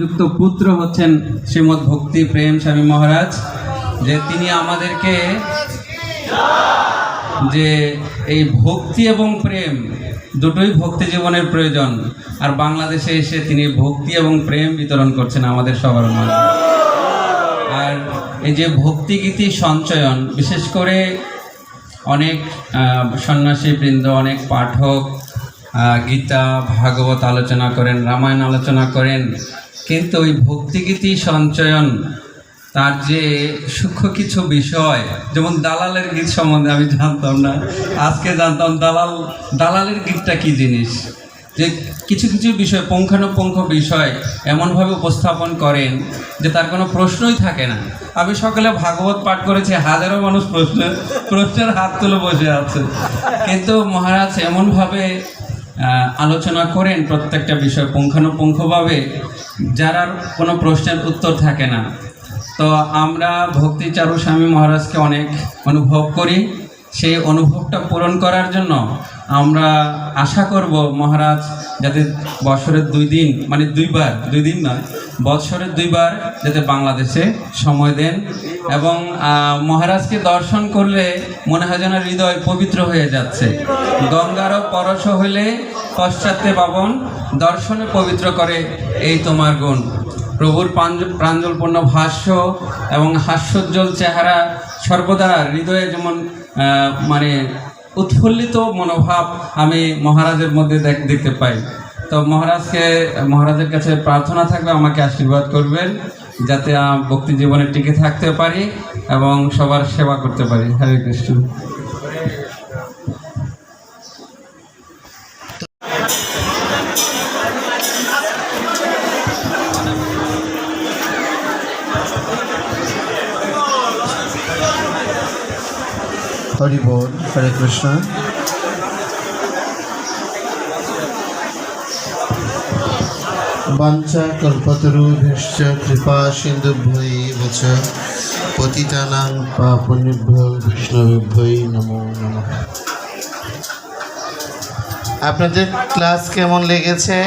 যুক্ত পুত্র হচ্ছেন শ্রীমৎ ভক্তি প্রেম স্বামী মহারাজ, যে তিনি আমাদেরকে যে এই ভক্তি এবং প্রেম দুটোই ভক্তি জীবনের প্রয়োজন, আর বাংলাদেশে এসে তিনি ভক্তি এবং প্রেম বিতরণ করছেন আমাদের সবার মাঝে। আর এই যে ভক্তিগীতি সঞ্চয়ন, বিশেষ করে অনেক সন্ন্যাসী বৃন্দ, অনেক পাঠক গীতা, ভাগবত আলোচনা করেন, রামায়ণ আলোচনা করেন কিন্তু ওই ভক্তিগীতি সঞ্চয়ন, তার যে সূক্ষ্ম কিছু বিষয়, যেমন দালালের গীত সম্বন্ধে আমি জানতাম না, আজকে জানতাম দালাল, দালালের গীতটা কি জিনিস? যে কিছু কিছু বিষয়, পুঙ্খানুপুঙ্খ বিষয় এমনভাবে উপস্থাপন করেন যে তার কোনো প্রশ্নই থাকে না। আমি সকালে ভাগবত পাঠ করেছি, হাজারো মানুষ প্রশ্ন, প্রশ্নের হাত তুলে বসে আছে। কিন্তু মহারাজ এমনভাবে আলোচনা করেন প্রত্যেকটা বিষয় পুঙ্খানুপুঙ্খভাবে যার আর কোনো প্রশ্নের উত্তর থাকে না। তো আমরা ভক্তি চারু স্বামী মহারাজকে অনেক অনুভব করি। সেই অনুভবটা পূরণ করার জন্য আমরা আশা করব মহারাজ যাতে বছরের দুই দিন মানে দুইবার, দুই দিন নয়, বৎসরের দুইবার যাতে বাংলাদেশে সময় দেন এবং মহারাজকে দর্শন করলে মনে হয় যেন হৃদয় পবিত্র হয়ে যাচ্ছে। গঙ্গারও পরশ হইলে পশ্চাতে পাবন দর্শনে পবিত্র করে এই তোমার গুণ। প্রভুর প্রাঞ্জ- প্রাঞ্জলপূর্ণ ভাষ্য এবং হাস্যোজ্জ্বল চেহারা সর্বদা হৃদয়ে যেমন মানে উৎফুল্লিত মনোভাব আমি মহারাজের মধ্যে দেখ- দেখতে পাই। তো মহারাজকে, মহারাজের কাছে প্রার্থনা থাকবে, আমাকে আশীর্বাদ করবেন, যাতে আমি ভক্তি জীবনে টিকে থাকতে পারি এবং সবার সেবা করতে পারি। হরে কৃষ্ণ। হরি বল হরে কৃষ্ণ বাঞ্ছা কল্পতরুভ্যশ্চ কৃপা সিন্ধুভ্যই বচ পতিতানাং পাপনিভ্য বিষ্ণুভ্যই নমো নমঃ আপনাদের ক্লাস কেমন লেগেছে?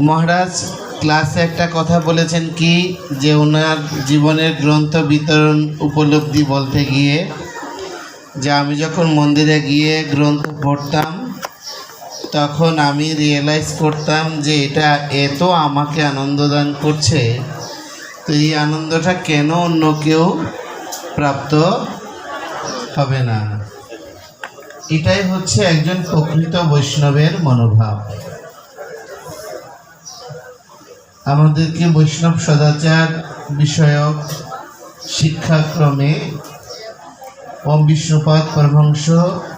মহারাজ ক্লাসে একটা কথা বলেছেন কি, যে ওনার জীবনের গ্রন্থ বিতরণ উপলব্ধি বলতে গিয়ে, যে আমি যখন মন্দিরে গিয়ে গ্রন্থ পড়তাম, তখন আমি রিয়েলাইজ করতাম যে এটা এত আমাকে আনন্দ দান করছে। তো এই আনন্দটা কেন অন্য কেউ প্রাপ্ত হবে না? এটাই হচ্ছে একজন প্রকৃত বৈষ্ণবের মনোভাব। আমাদেরকে বৈষ্ণব সদাচার বিষয়ক শিক্ষাক্রমে ওম বিষ্ণুপাদ পরমহংস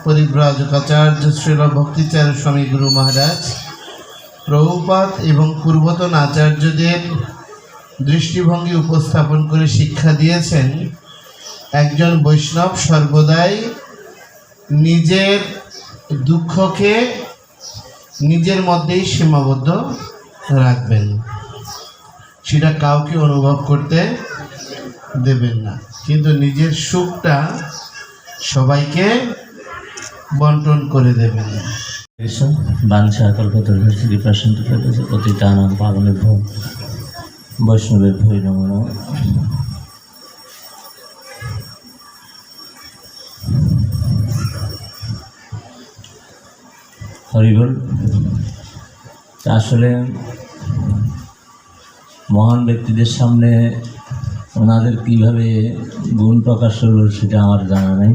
পরিব্রাজকাচার্য শ্রীল ভক্তিচার স্বামী গুরু মহারাজ প্রভুপাত এবং পূর্বতন আচার্যদের দৃষ্টিভঙ্গি উপস্থাপন করে শিক্ষা দিয়েছেন। একজন বৈষ্ণব সর্বদাই নিজের দুঃখকে নিজের মধ্যেই সীমাবদ্ধ রাখবেন। সেটা কাউকে অনুভব করতে দেবেন না। কিন্তু নিজের সুখটা সবাইকে বন্টন করে দেবেন। কল্পতরুষ কৃপাসন্ত প্রদেশে পতিতানাং পাবনের ভোগ বৈষ্ণবের ভৈ নমন হরিবল, আসলে মহান ব্যক্তিদের সামনে ওনাদের কীভাবে গুণ প্রকাশ হলো সেটা আমার জানা নাই।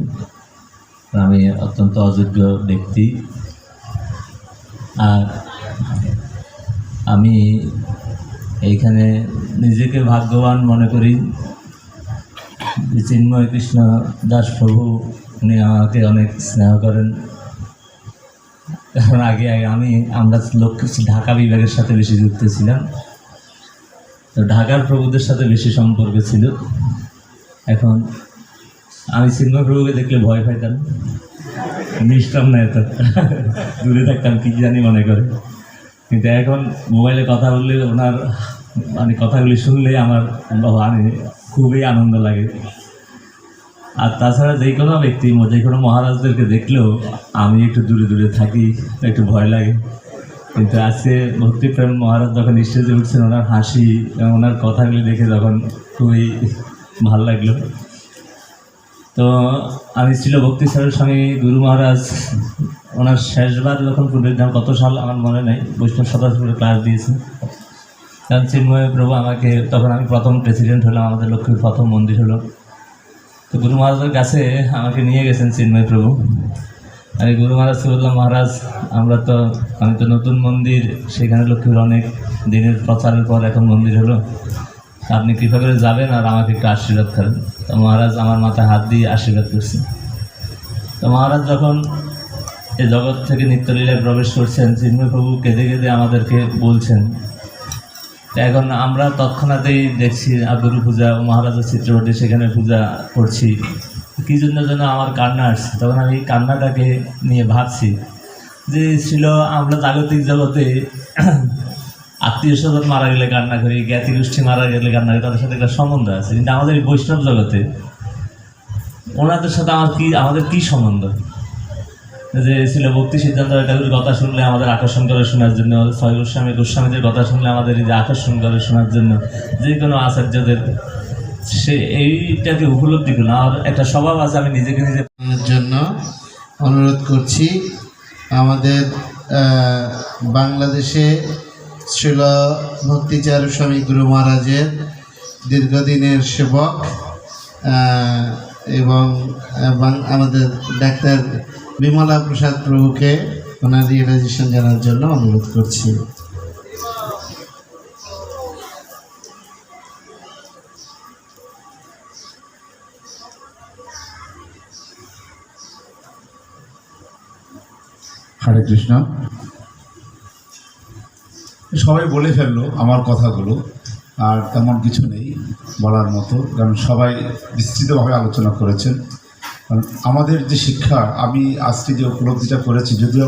আমি অত্যন্ত অযোগ্য ব্যক্তি। আর আমি এইখানে নিজেকে ভাগ্যবান মনে করি। চিন্ময় কৃষ্ণ দাস প্রভু, উনি আমাকে অনেক স্নেহ করেন। কারণ আগে আগে আমি, আমরা লোক ঢাকা বিভাগের সাথে বেশি যুক্ত ছিলাম। তো ঢাকার প্রভুদের সাথে বেশি সম্পর্ক ছিল। এখন আমি সিনেমা প্রভুকে দেখলে ভয় পাইতাম। মিশতাম না এত। দূরে থাকতাম, কি জানি মনে করে। কিন্তু এখন মোবাইলে কথা বললে ওনার মানে কথাগুলি শুনলে আমার আমি খুবই আনন্দ লাগে। আর তাছাড়া যে কোনো ব্যক্তি, যে কোনো মহারাজদেরকে দেখলেও আমি একটু দূরে দূরে থাকি, একটু ভয় লাগে। কিন্তু আজকে ভক্তিপ্রেম মহারাজ যখন স্টেজে উঠছেন, ওনার হাসি এবং ওনার কথাগুলি দেখে যখন খুবই ভালো লাগল। তো আমি ছিল ভক্তি স্যারের স্বামী গুরু মহারাজ, ওনার শেষবার যখন পুনরুদ্ধার কত সাল আমার মনে নেই, বৈষ্ণব সদাশপুরে ক্লাস দিয়েছে। কারণ চিন্ময় প্রভু আমাকে, তখন আমি প্রথম প্রেসিডেন্ট হলাম, আমাদের লক্ষ্মীর প্রথম মন্দির হলো। তো গুরু মহারাজের কাছে আমাকে নিয়ে গেছেন চিন্ময় প্রভু। আমি গুরু মহারাজ বললাম মহারাজ, আমরা তো, আমি তো নতুন মন্দির, সেখানে লক্ষ্মীর অনেক দিনের প্রচারের পর এখন মন্দির হলো। আপনি কৃপা করে যাবেন আর আমাকে একটু আশীর্বাদ করেন। তো মহারাজ আমার মাথায় হাত দিয়ে আশীর্বাদ করছেন। তো মহারাজ যখন এই জগৎ থেকে নিত্যলীলায় প্রবেশ করছেন চিন্ময় প্রভু কেঁদে কেঁদে আমাদেরকে বলছেন এখন আমরা তৎক্ষণাতেই দেখছি আদুরু পূজা মহারাজের চিত্রপটে সেখানে পূজা করছি। কী জন্য আমার কান্না আসছে? তখন আমি কান্নাটাকে নিয়ে ভাবছি যে ছিল আমরা জাগতিক জগতে আত্মীয় স্বজন মারা গেলে কান্না করি জ্ঞাতি গোষ্ঠী মারা গেলে কান্না করি, তাদের সাথে একটা সম্বন্ধ আছে। কিন্তু আমাদের বৈষ্ণব জগতে ওনাদের সাথে আমার কি, আমাদের কি সম্বন্ধ? যে ছিল ভক্তি সিদ্ধান্ত ঠাকুরের কথা শুনলে আমাদের আকর্ষণ করে শোনার জন্য ছয় গোস্বামী গোস্বামীদের কথা শুনলে আমাদের এই যে আকর্ষণ করে শোনার জন্য, যে কোনো আচার্যদের সে এইটাকে উপলব্ধি করল। আর একটা স্বভাব আছে, আমি নিজেকে নিজে জন্য অনুরোধ করছি, আমাদের বাংলাদেশে ছিল ভক্তিচার স্বামী গুরু মহারাজের দীর্ঘদিনের সেবক এবং আমাদের ডাক্তার বিমলা প্রসাদ প্রভুকে ওনার রিয়েলাইজেশন জানার জন্য অনুরোধ করছি। হরে কৃষ্ণ। সবাই বলে ফেলল আমার কথাগুলো, আর তেমন কিছু নেই বলার মতো, কারণ সবাই বিস্তৃতভাবে আলোচনা করেছেন। আমাদের যে শিক্ষা, আমি আজকে যে উপলব্ধিটা করেছি, যদিও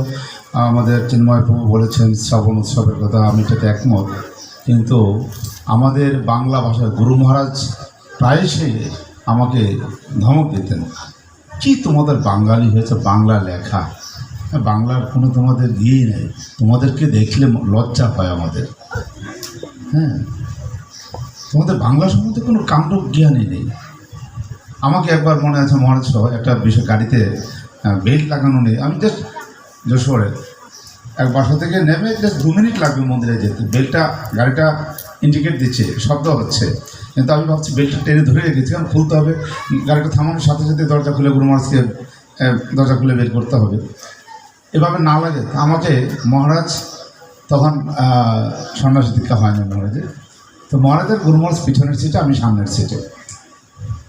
আমাদের চিন্ময় প্রভু বলেছেন শ্রাবণ উৎসবের কথা, আমি এটাতে একমত। কিন্তু আমাদের বাংলা ভাষার গুরু মহারাজ প্রায়শই আমাকে ধমক দিতেন। কি তোমাদের বাঙালি হয়েছে, বাংলা লেখা? বাংলার কোনো তোমাদের ইয়েই নেই। তোমাদেরকে দেখলে লজ্জা হয় আমাদের। হ্যাঁ। তোমাদের বাংলা সম্বন্ধে কোনো কাণ্ড জ্ঞানই নেই। আমাকে একবার মনে আছে মহারাজ একটা বিষয় গাড়িতে বেল্ট লাগানো নেই। আমি জাস্ট যশোরে। এক বাসা থেকে নেমে জাস্ট দু মিনিট লাগবে মন্দিরে যেতে। বেল্টটা, গাড়িটা ইন্ডিকেট দিচ্ছে, শব্দ হচ্ছে। কিন্তু আমি ভাবছি বেল্টটা টেনে ধরে রেখেছি। কারণ খুলতে হবে। গাড়িটা থামানোর সাথে সাথে দরজা খুলে গুরু মহারাজকে দরজা খুলে বের করতে হবে। এভাবে না লাগে আমাকে মহারাজ তখন সন্ন্যাস দীক্ষা হয়নি মহারাজের। তো মহারাজের গুরু মহারাজ পিছনের সিটে আমি সামনের সিটে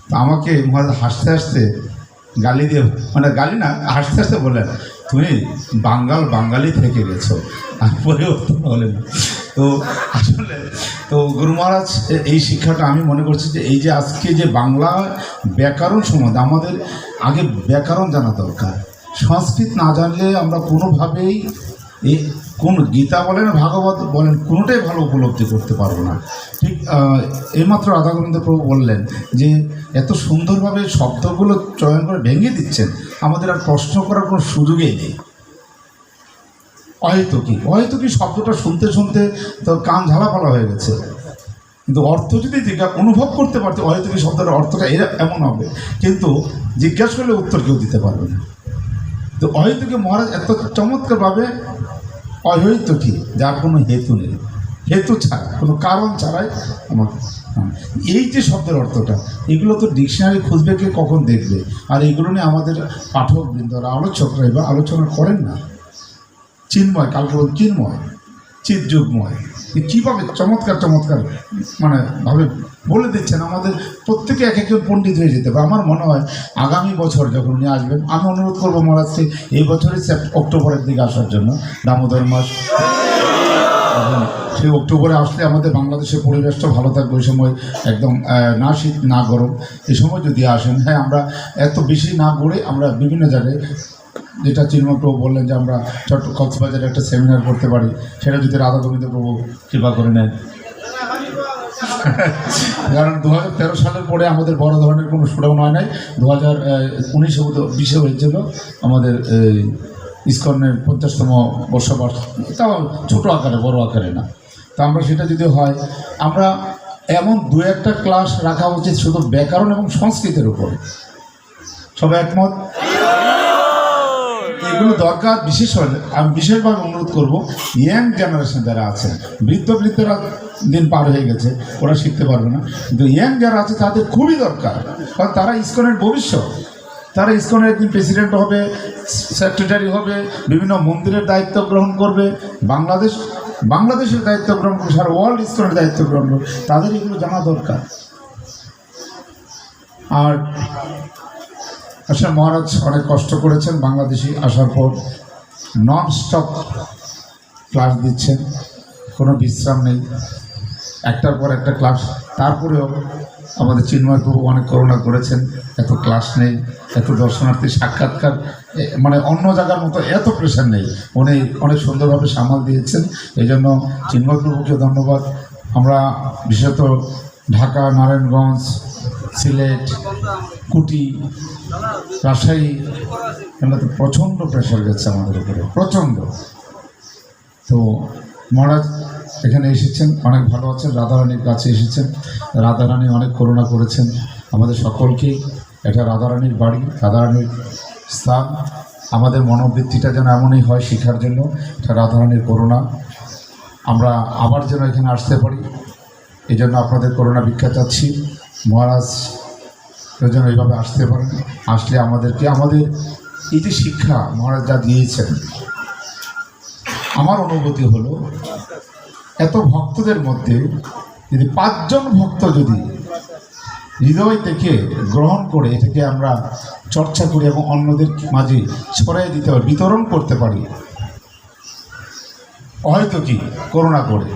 তো আমাকে মহারাজ হাসতে হাসতে গালি দিয়ে মানে গালি না, হাসতে হাসতে বললেন, তুমি বাঙ্গাল বাঙালি থেকে গেছো। আর পরিবর্তন হলে না। তো আসলে, তো গুরু মহারাজ এই শিক্ষাটা আমি মনে করছি যে, এই যে আজকে যে বাংলা ব্যাকরণ সম্বন্ধে আমাদের আগে ব্যাকরণ জানা দরকার। সংস্কৃত না জানলে আমরা কোনোভাবেই এই কোন গীতা বলেন, ভাগবত বলেন, কোনোটাই ভালো উপলব্ধি করতে পারব না। ঠিক এইমাত্র রাধা প্রভু বললেন যে, এত সুন্দরভাবে শব্দগুলো চয়ন করে ভেঙে দিচ্ছেন, আমাদের আর প্রশ্ন করার কোনো সুযোগই নেই। অহেতুকি অহেতুকি শব্দটা শুনতে শুনতে তো কান ঝালাপালা হয়ে গেছে। কিন্তু অর্থ যদি জিজ্ঞাসা অনুভব করতে পারতো, অহেতুকি শব্দের অর্থটা এরা এমন হবে, কিন্তু জিজ্ঞাসা করলে উত্তর কেউ দিতে পারবে না। তো অহেতুকি মহারাজ এত চমৎকারভাবে অহৈতুকি যার কোনো হেতু নেই। হেতু ছাড়া, কোনো কারণ ছাড়াই আমার এই যে শব্দের অর্থটা, এগুলো তো ডিকশনারি খুঁজবে কে কখন দেখবে? আর এইগুলো নিয়ে আমাদের পাঠকবৃন্দরা আলোচকরা এবার আলোচনা করেন না। চিন্ময়, কালকে চিন্ময়, চিৎযুগময়। কীভাবে চমৎকার চমৎকার। মানে ভাবে বলে দিচ্ছেন আমাদের প্রত্যেকে এক একজন পণ্ডিত হয়ে যেতে হবে আমার মনে হয় আগামী বছর যখন উনি আসবেন, আমি অনুরোধ করব মহারাজকে এই সেপ্ট- অক্টোবরের দিকে আসার জন্য, দামোদর মাস। সেই অক্টোবরে আসলে আমাদের বাংলাদেশের পরিবেশটা ভালো থাকবে। ওই সময় একদম না শীত, না গরম, এই সময় যদি আসেন হ্যাঁ আমরা এত বেশি না করে আমরা বিভিন্ন জায়গায় যেটা চিন্ময় প্রভু বললেন যে আমরা চট্ট কক্সবাজারে একটা সেমিনার করতে পারি, সেটা যদি রাধা গোবিন্দ প্রভু কৃপা করে নেন। কারণ দু হাজার তেরো সালের পরে আমাদের বড় ধরনের কোনো শোডাউন হয় নাই। দু হাজার উনিশে বিশে হয়েছিল আমাদের ইসকনের পঞ্চাশতম বর্ষবর্ষ। তাও ছোটো আকারে, বড় আকারে না। তা আমরা সেটা যদি হয়, আমরা এমন দু একটা ক্লাস রাখা উচিত শুধু ব্যাকরণ এবং সংস্কৃতের উপর। সবাই একমত? এগুলো দরকার বিশেষ হলে আমি বিশেষভাবে অনুরোধ করব ইয়াং জেনারেশন যারা আছেন বৃদ্ধ বৃদ্ধরা দিন পার হয়ে গেছে, ওরা শিখতে পারবে না। কিন্তু ইয়াং যারা আছে, তাদের খুবই দরকার। কারণ তারা ইসকনের ভবিষ্যৎ। তারা ইসকনের একদিন প্রেসিডেন্ট হবে সেক্রেটারি হবে, বিভিন্ন মন্দিরের দায়িত্ব গ্রহণ করবে, বাংলাদেশ, বাংলাদেশের দায়িত্ব গ্রহণ করবে, সারা ওয়ার্ল্ড ইসকনের দায়িত্ব গ্রহণ করবে। তাদের এগুলো জানা দরকার। আর আসলে মহারাজ, অনেক কষ্ট করেছেন। বাংলাদেশি আসার পর নন স্টপ ক্লাস দিচ্ছেন। কোনো বিশ্রাম নেই। একটার পর একটা ক্লাস তারপরেও আমাদের চিন্ময় প্রভু অনেক করুণা করেছেন। এত ক্লাস নেই, এত দর্শনার্থী সাক্ষাৎকার মানে অন্য জায়গার মতো এত প্রেশার নেই। উনি অনেক সুন্দরভাবে সামাল দিয়েছেন। এই জন্য চিন্ময় প্রভুকে ধন্যবাদ। আমরা বিশেষত ঢাকা, নারায়ণগঞ্জ, সিলেট, কুটি, রাজশাহী এগুলোতে প্রচণ্ড প্রেশার গেছে আমাদের উপরে, প্রচণ্ড। তো মহারাজ, এখানে এসেছেন, অনেক ভালো আছেন, রাধারানীর কাছে এসেছেন। রাধারানী অনেক করুণা করেছেন। আমাদের সকলকেই এটা রাধারানীর বাড়ি, রাধারানীর স্থান। আমাদের মনোবৃত্তিটা যেন এমনই হয় শিখার জন্য, এটা রাধারানীর করুণা। আমরা আবার যেন এখানে আসতে পারি। এই জন্য আপনাদের করোনা ভিক্ষা চাচ্ছি মহারাজ যেন এইভাবে আসতে পারেন। আসলে আমাদেরকে, আমাদের এই যে শিক্ষা মহারাজ যা দিয়েছেন, আমার অনুভূতি হলো এত ভক্তদের মধ্যে যদি পাঁচজন ভক্ত যদি হৃদয় থেকে গ্রহণ করে এটাকে আমরা চর্চা করি এবং অন্যদের মাঝে ছড়াই দিতে পারি, বিতরণ করতে পারি, হয়তো কি করোনা করে।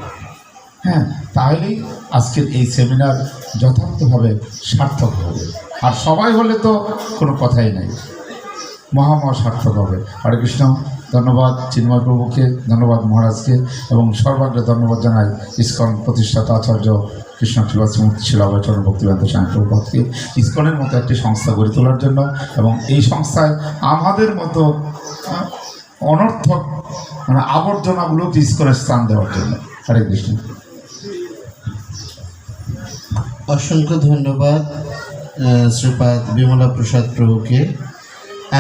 হ্যাঁ তাহলেই আজকের এই সেমিনার যথার্থভাবে সার্থক হবে। আর সবাই হলে তো কোনো কথাই নেই। মহামহা সার্থক হবে। হরে কৃষ্ণ, ধন্যবাদ চিন্ময় প্রভুকে, ধন্যবাদ মহারাজকে, এবং সর্বাগ্রে ধন্যবাদ জানাই ইস্কন প্রতিষ্ঠাতা আচার্য কৃষ্ণ শিবাশ্রমূর্তি শিলাবাচরণ ভক্তিবেন্দ স্বামী প্রভুপাতকে ইস্কনের মতো একটি সংস্থা গড়ে তোলার জন্য। এবং এই সংস্থায় আমাদের মতো অনর্থক মানে আবর্জনাগুলোকে ইস্কনের স্থান দেওয়ার জন্য। হরে কৃষ্ণ। অসংখ্য ধন্যবাদ শ্রীপাদ বিমলা প্রসাদ প্রভুকে।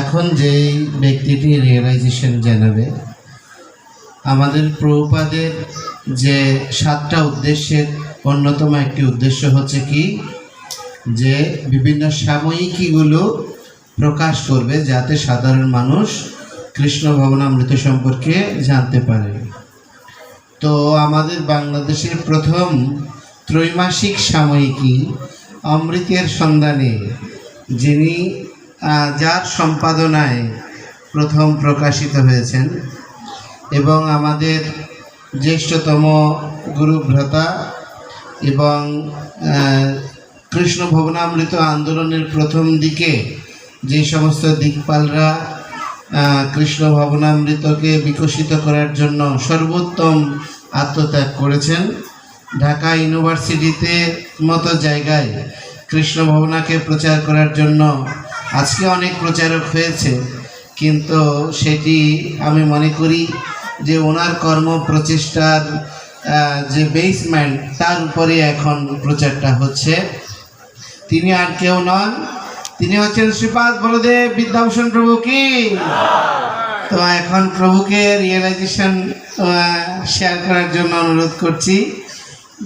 এখন যেই ব্যক্তিটি রিয়েলাইজেশন জানাবে, আমাদের প্রভুপাদের যে সাতটা উদ্দেশ্যের অন্যতম একটি উদ্দেশ্য হচ্ছে কি? যে বিভিন্ন সাময়িকীগুলো প্রকাশ করবে যাতে সাধারণ মানুষ কৃষ্ণ ভবনামৃত সম্পর্কে জানতে পারে। তো আমাদের বাংলাদেশের প্রথম ত্রৈমাসিক সাময়িকী অমৃতের সন্ধানে, যিনি যার সম্পাদনায় প্রথম প্রকাশিত হয়েছেন এবং আমাদের জ্যেষ্ঠতম গুরুভ্রতা এবং কৃষ্ণ ভবনামৃত আন্দোলনের প্রথম দিকে যে সমস্ত দিকপালরা কৃষ্ণ ভবনামৃতকে বিকশিত করার জন্য সর্বোত্তম আত্মত্যাগ করেছেন ঢাকা ইউনিভার্সিটিতে মতো জায়গায় কৃষ্ণ ভবনাকে প্রচার করার জন্য আজকে অনেক প্রচারক হয়েছে, কিন্তু সেটি আমি মনে করি যে ওনার কর্ম প্রচেষ্টার যে বেসমেন্ট তার উপরে এখন প্রচারটা হচ্ছে। তিনি আর কেউ নন, তিনি হচ্ছেন শ্রীপাদ বলদেব বিদ্যাভূষণ প্রভু কি? তো এখন প্রভুকে রিয়েলাইজেশন শেয়ার করার জন্য অনুরোধ করছি।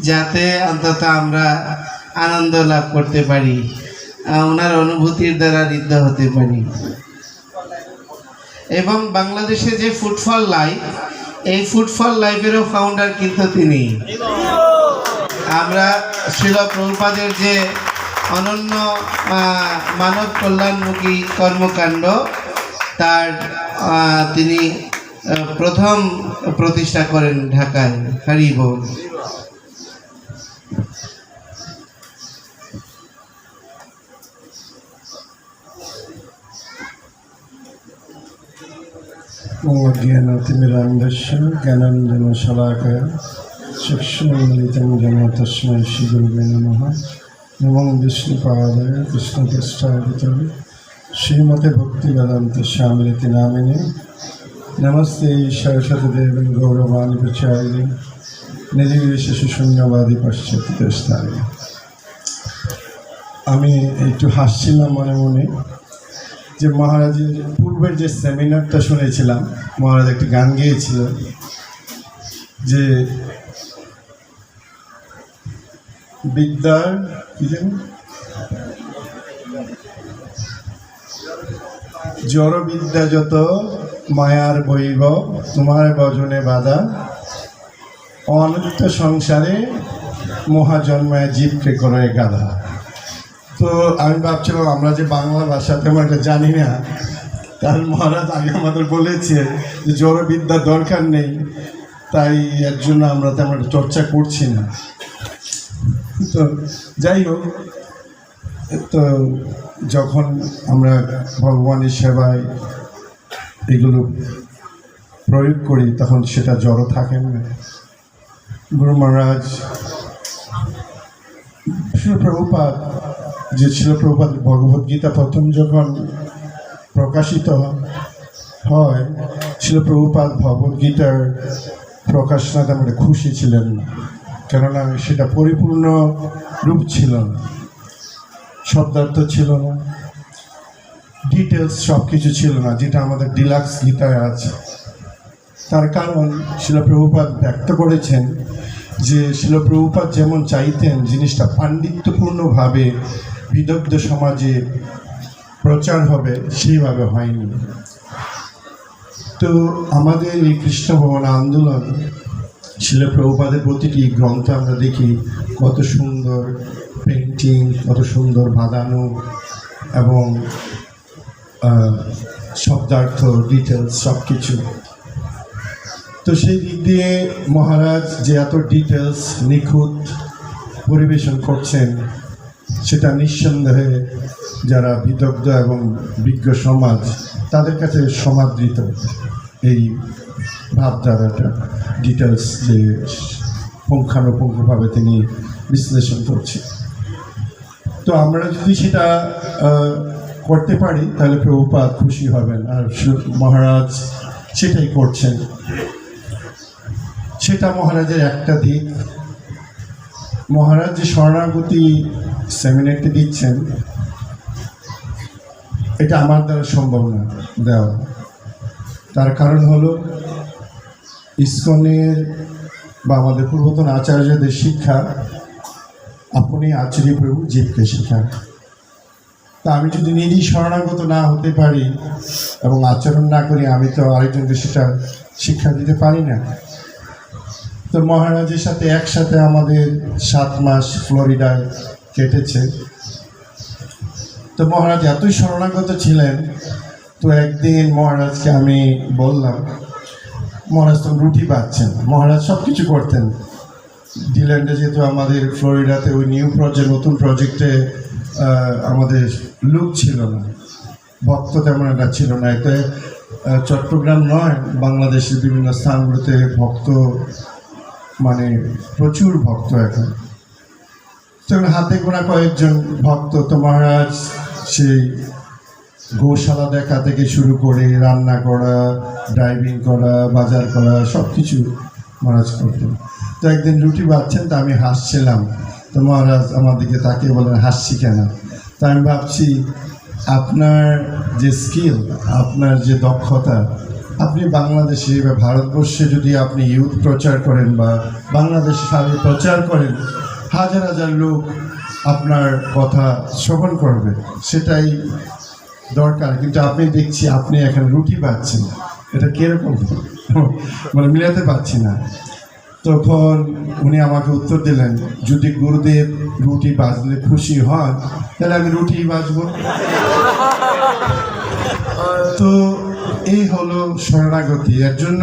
যাতে অন্তত আমরা আনন্দ লাভ করতে পারি ওনার অনুভূতির দ্বারা ঋদ্ধ হতে পারি। এবং বাংলাদেশে যে ফুটফল লাইফ, এই ফুটফল লাইফেরও ফাউন্ডার কিন্তু তিনি। আমরা শিল প্রভুপাদের যে অনন্য মানব কল্যাণমুখী কর্মকাণ্ড, তার তিনি প্রথম প্রতিষ্ঠা করেন ঢাকায় জ্ঞানতিমিরান্ধস্য জ্ঞানাঞ্জন শলাকয়া চক্ষুমলিতম জন তস্মৈ শ্রীগুরুবে নম। নমং বিষ্ণুপাদায় কৃষ্ণপৃষ্ঠাভিত শ্রীমতে ভক্তিবেদান্ত স্বামীতি নামিনে। নমস্তে সরস্বতীদেবী গৌরবাণী প্রচারিণী। নিজেবিশেষ শূন্যবাদী পাশ্চাত্য আমি একটু হাসছিলাম মনে মনে। যে মহারাজের পূর্বের যে সেমিনারটা শুনেছিলাম, মহারাজ একটি গান গেয়েছিল যে, বিদ্যার কি জানি জড়বিদ্যা যত মায়ার বৈভব, তোমার বজনে বাধা। অনন্ত সংসারে মহাজন্মায় জীবকে করে গাধা। তো আমি ভাবছিলাম আমরা যে বাংলা ভাষা তেমন একটা জানি না কারণ মহারাজ আগে আমাদের বলেছে যে জড়বিদ্যার দরকার নেই, তাই এর জন্য আমরা তেমন একটা চর্চা করছি না। তো যাই হোক, তো যখন আমরা ভগবানের সেবায় এগুলো প্রয়োগ করি, তখন সেটা জড়ো থাকেন না। গুরু মহারাজ শিলপ্রভুপাদ যে ছিল শিলপ্রভুপাদ ভগবদ্গীতা প্রথম যখন প্রকাশিত হয়, ছিল শিলপ্রভুপাদ ভগবদ্গীতার প্রকাশ না তেমন খুশি ছিলেন কেননা সেটা পরিপূর্ণ রূপ ছিল না, শব্দার্থ ছিল না ডিটেলস সব কিছু ছিল না, যেটা আমাদের ডিলাক্স গীতায় আছে। তার কারণ শিলপ্রভুপাত ব্যক্ত করেছেন যে শিলপ্রভুপাদ যেমন চাইতেন জিনিসটা পাণ্ডিত্যপূর্ণভাবে বিদগ্ধ সমাজে প্রচার হবে, সেইভাবে হয়নি। তো আমাদের এই কৃষ্ণ ভবন আন্দোলন শিলপ্রভুপাদের প্রতিটি গ্রন্থ আমরা দেখি, কত সুন্দর পেন্টিং কত সুন্দর বাঁধানো এবং শব্দার্থ ডিটেলস সব কিছু তো সেই দিক দিয়ে মহারাজ যে এত ডিটেলস নিখুঁত পরিবেশন করছেন সেটা নিঃসন্দেহে যারা বিদগ্ধ এবং বিজ্ঞ সমাজ, তাদের কাছে সমাদৃত এই ভাবধারাটা ডিটেলস যে পুঙ্খানুপুঙ্খভাবে তিনি বিশ্লেষণ করছেন। তো আমরা যদি সেটা করতে পারি, তাহলে প্রভুপাত খুশি হবেন। আর মহারাজ সেটাই করছেন। সেটা মহারাজের একটা দিক। মহারাজ যে শরণাগতি সেমিনারটি দিচ্ছেন, এটা আমার দ্বারা সম্ভব না, দেওয়া। তার কারণ হলো, ইস্কনের বা আমাদের পূর্বতন আচার্যদের শিক্ষা, আপনি আচার্য প্রভু জীবকে শেখান। তা আমি যদি নিজেই শরণাগত না হতে পারি এবং আচরণ না করি, আমি তো আরেকজনকে সেটা শিক্ষা দিতে পারি না। তো মহারাজের সাথে একসাথে আমাদের সাত মাস ফ্লোরিডায় কেটেছে। তো মহারাজ এতই শরণাগত ছিলেন, তো একদিন মহারাজকে আমি বললাম, মহারাজ, তো রুটি পাচ্ছেন। মহারাজ সব কিছু করতেন। ডিল্যান্ডে যেহেতু আমাদের ফ্লোরিডাতে ওই নিউ প্রজেক্ট নতুন প্রজেক্টে আমাদের লুক ছিল না, ভক্ত তেমন একটা ছিল না। এতে চট্টগ্রাম নয়, বাংলাদেশের বিভিন্ন স্থানগুলোতে ভক্ত মানে প্রচুর ভক্ত এখন। তখন হাতে গোনা কয়েকজন ভক্ত তো মহারাজ, সেই গোশালা দেখা থেকে শুরু করে রান্না করা ড্রাইভিং করা, বাজার করা সব কিছু মহারাজ করতেন। তো একদিন রুটি বাচ্ছেন তো আমি হাসছিলাম। তো মহারাজ আমার তাকে বলেন, হাসছি কেন? তো আমি ভাবছি, আপনার যে স্কিল আপনার যে দক্ষতা আপনি বাংলাদেশে বা ভারতবর্ষে যদি আপনি ইউথ প্রচার করেন বা বাংলাদেশে সারা প্রচার করেন, হাজার হাজার লোক আপনার কথা শ্রবণ করবে। সেটাই দরকার। কিন্তু আপনি দেখছি আপনি এখন রুটি পাচ্ছেন এটা কীরকম? মানে মিলাতে পারছি না। তখন উনি আমাকে উত্তর দিলেন, যদি গুরুদেব রুটি বাজলে খুশি হন, তাহলে আমি রুটি বাজব। তো এই হলো শরণাগতি, এর জন্য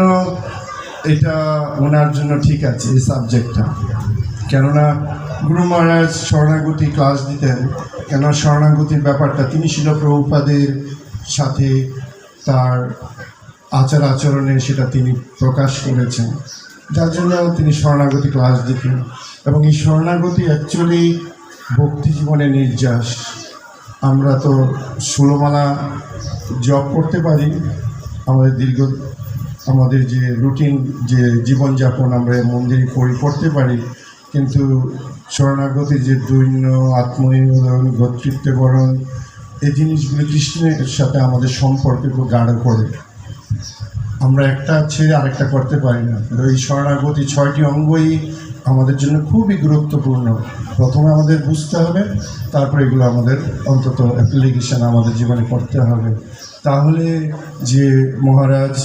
এটা ওনার জন্য ঠিক আছে, এই সাবজেক্টটা কেননা গুরু মহারাজ শরণাগতি ক্লাস দিতেন কেন শরণাগতির ব্যাপারটা তিনি ছিল প্রভুপাদের সাথে তার আচার আচরণে সেটা তিনি প্রকাশ করেছেন। যার জন্য তিনি শরণাগতি ক্লাস দিতেন এবং এই শরণাগতি অ্যাকচুয়ালি ভক্তি জীবনের নির্যাস। আমরা তো ষোলোমালা জব করতে পারি আমাদের দীর্ঘ, আমাদের যে রুটিন যে জীবনযাপন আমরা মন্দিরে করি, করতে পারি, কিন্তু শরণাগতির যে দৈন্য আত্মীয়রণ কর্তৃত্ববরণ এই জিনিসগুলো কৃষ্ণের সাথে আমাদের সম্পর্কে খুব গাঢ় করে। আমরা একটা ছেড়ে আরেকটা করতে পারি না। এই শরণাগতি ছয়টি অঙ্গই আমাদের জন্য খুবই গুরুত্বপূর্ণ। প্রথমে আমাদের বুঝতে হবে, তারপরে এগুলো আমাদের অন্তত অ্যাপ্লিকেশন আমাদের জীবনে করতে হবে। তাহলে যে মহারাজ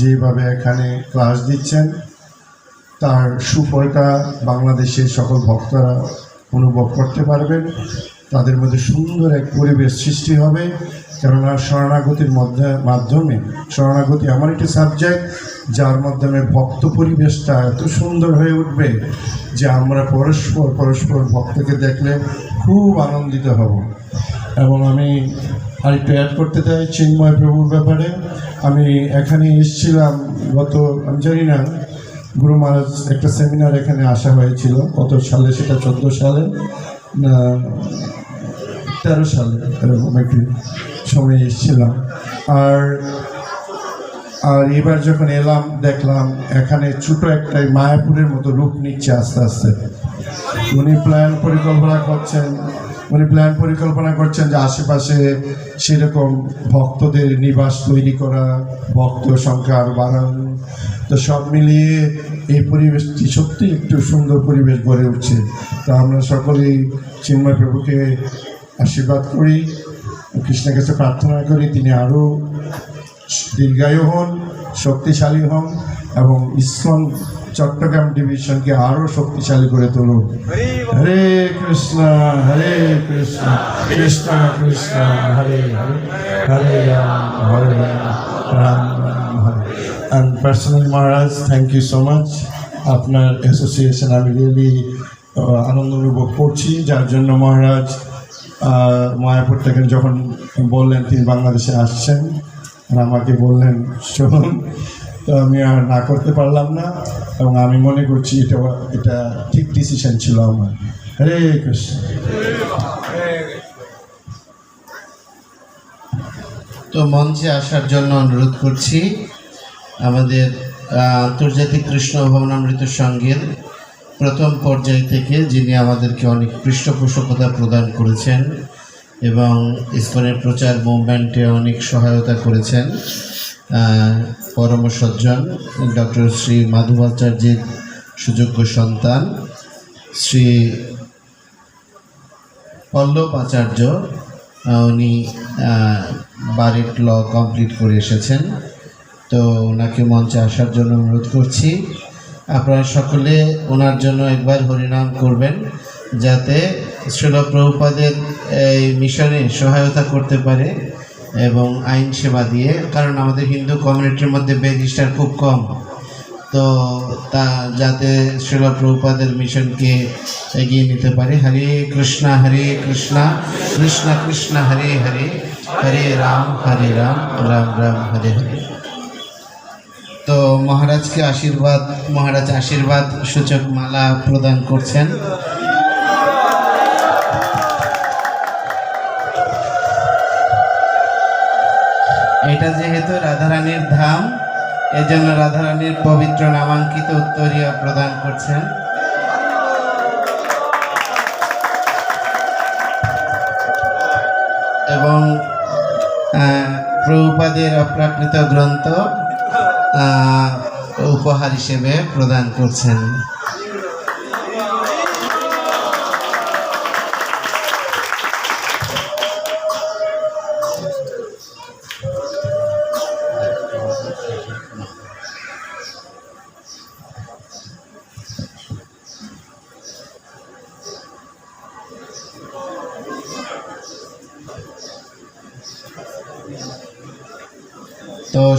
যেভাবে এখানে ক্লাস দিচ্ছেন, তার সুফলটা বাংলাদেশের সকল ভক্তরা অনুভব করতে পারবেন। তাদের মধ্যে সুন্দর এক পরিবেশ সৃষ্টি হবে। কেননা শরণাগতির মধ্যে, মাধ্যমে, শরণাগতি এমন একটি সাবজেক্ট যার মাধ্যমে ভক্ত পরিবেশটা এত সুন্দর হয়ে উঠবে যে আমরা পরস্পর পরস্পর ভক্তকে দেখলে খুব আনন্দিত হব। এবং আমি আরেকটু অ্যাড করতে চাই চিন্ময় প্রভুর ব্যাপারে। আমি এখানে এসেছিলাম গত, আমি জানি না, গুরু মহারাজ একটা সেমিনার এখানে আসা হয়েছিল, কত সালে সেটা, চোদ্দ সালে? না, তেরো সালে এরকম একটি সময় এসেছিলাম। আর আর এবার যখন এলাম, দেখলাম এখানে ছোট একটা মায়াপুরের মতো রূপ নিচ্ছে আস্তে আস্তে। উনি প্ল্যান পরিকল্পনা করছেন উনি প্ল্যান পরিকল্পনা করছেন যে আশেপাশে সেরকম ভক্তদের নিবাস তৈরি করা, ভক্ত সংখ্যা বাড়ানো। তো সব মিলিয়ে এই পরিবেশটি সত্যি একটু সুন্দর পরিবেশ গড়ে উঠছে। তা আমরা সকলেই চিন্ময় প্রভুকে আশীর্বাদ করি, কৃষ্ণের কাছে প্রার্থনা করি, তিনি আরও দীর্ঘায়ু হন, শক্তিশালী হন এবং ইসকন চট্টগ্রাম ডিভিশনকে আরও শক্তিশালী করে তুলুন। Hare Krishna Hare Krishna Krishna Krishna, Hare Hare Hare Ram Hare Ram Ram Hare. And personal Maharaj thank you so much আপনার অ্যাসোসিয়েশন আমি রিয়েলি আনন্দ অনুভব করছি। যার জন্য মহারাজ মায়াপুর থেকে যখন বললেন, তিনি বাংলাদেশে আসছেন। আর আমাকে বললেন শুনুন তো আমি আর না করতে পারলাম না। এবং আমি মনে করছি এটা এটা ঠিক ডিসিশন ছিল আমার। হরে কৃষ্ণ। তো মঞ্চে আসার জন্য অনুরোধ করছি আমাদের আন্তর্জাতিক কৃষ্ণ ভবনামৃত সংঘের প্রথম পর্যায় থেকে যিনি আমাদেরকে অনেক পৃষ্ঠপোষকতা প্রদান করেছেন এবং ইসকনের প্রচার মুভমেন্টে অনেক সহায়তা করেছেন। পরম সজ্জন ডক্টর শ্রী মাধবাচার্যের সুযোগ্য সন্তান, শ্রী পল্লব আচার্য উনি বারেট ল কমপ্লিট করে এসেছেন। তো ওনাকে মঞ্চে আসার জন্য অনুরোধ করছি। আপনারা সকলে ওনার জন্য একবার হরিনাম করবেন, যাতে শিল এই মিশনে সহায়তা করতে পারে। এবং আইন সেবা দিয়ে, কারণ আমাদের হিন্দু কমিউনিটির মধ্যে ব্যারিস্টার খুব কম। তো তা যাতে শিল প্রভুপাদের মিশনকে এগিয়ে নিতে পারে। হরে কৃষ্ণ হরে কৃষ্ণ কৃষ্ণ কৃষ্ণ, হরে হরে হরে রাম হরে রাম রাম রাম, হরে হরে। তো মহারাজকে আশীর্বাদ, মহারাজ আশীর্বাদ সূচক মালা প্রদান করছেন। এটা যেহেতু রাধারানীর ধাম এই এজন্য রাধারানীর পবিত্র নামাঙ্কিত উত্তরীয় প্রদান করছেন। এবং প্রভুপাদের অপ্রাকৃত গ্রন্থ উপহার হিসেবে প্রদান করছেন।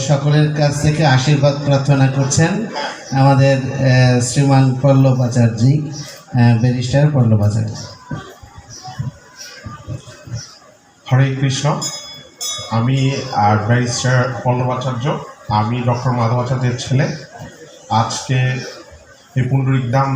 সকলের কাছ থেকে আশীর্বাদ প্রার্থনা করছেন আমাদের শ্রীমান পল্লব আচার্যি ব্যারিস্টার পল্লব আচার্য। হরে কৃষ্ণ। আমি আর ব্যারিস্টার পল্লবাচার্য আমি ডক্টর মাধবাচার্যের ছেলে। আজকে এই পুণ্ডরিক ধাম